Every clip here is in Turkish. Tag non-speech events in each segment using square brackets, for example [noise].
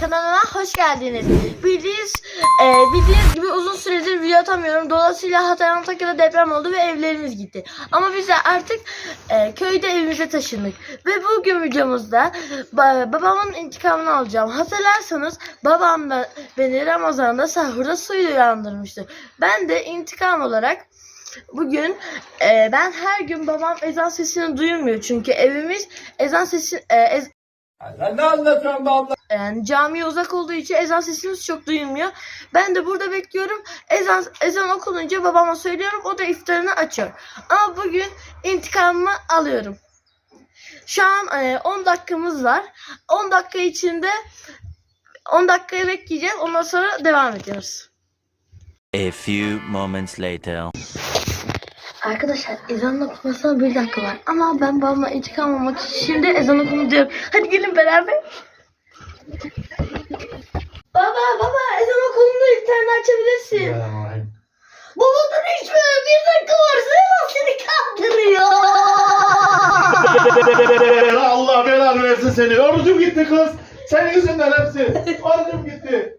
kanalıma hoş geldiniz. Bildiğiniz, e, bildiğiniz gibi uzun süredir video atamıyorum. Dolayısıyla Hatay Antakya'da deprem oldu ve evlerimiz gitti. Ama biz de artık e, köyde evimize taşındık. Ve bugün videomuzda ba- babamın intikamını alacağım. Hatırlarsanız babam da beni Ramazan'da sahurda suyla uyandırmıştı. Ben de intikam olarak Bugün e, ben her gün babam ezan sesini duymuyor çünkü evimiz ezan sesi e, ez- Sen ne anlatıyorsun be abla? yani camiye uzak olduğu için ezan sesimiz çok duyulmuyor. Ben de burada bekliyorum. Ezan ezan okununca babama söylüyorum. O da iftarını açıyor. Ama bugün intikamımı alıyorum. Şu an e, 10 dakikamız var. 10 dakika içinde 10 dakikaya bekleyeceğiz. Ondan sonra devam ediyoruz. A few moments later. Arkadaşlar ezan okunmasına bir dakika var. Ama ben babama intikam almak için şimdi ezan diyorum. Hadi gelin beraber. Baba baba ezan okunduğunda iftarını açabilirsin. Baba dur içme bir dakika var Süleyman seni kandırıyor. [laughs] Allah belanı versin seni. Orucum gitti kız. Senin yüzünden hepsi. Orucum gitti.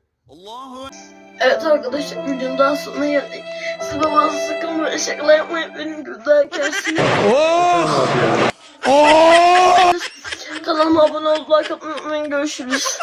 Evet arkadaşlar videonun daha sonuna geldik. Siz babanızı sakın böyle şakalar yapmayın. Benim gibi dayak yersiniz. Kanalıma abone olup like atmayı unutmayın. Görüşürüz.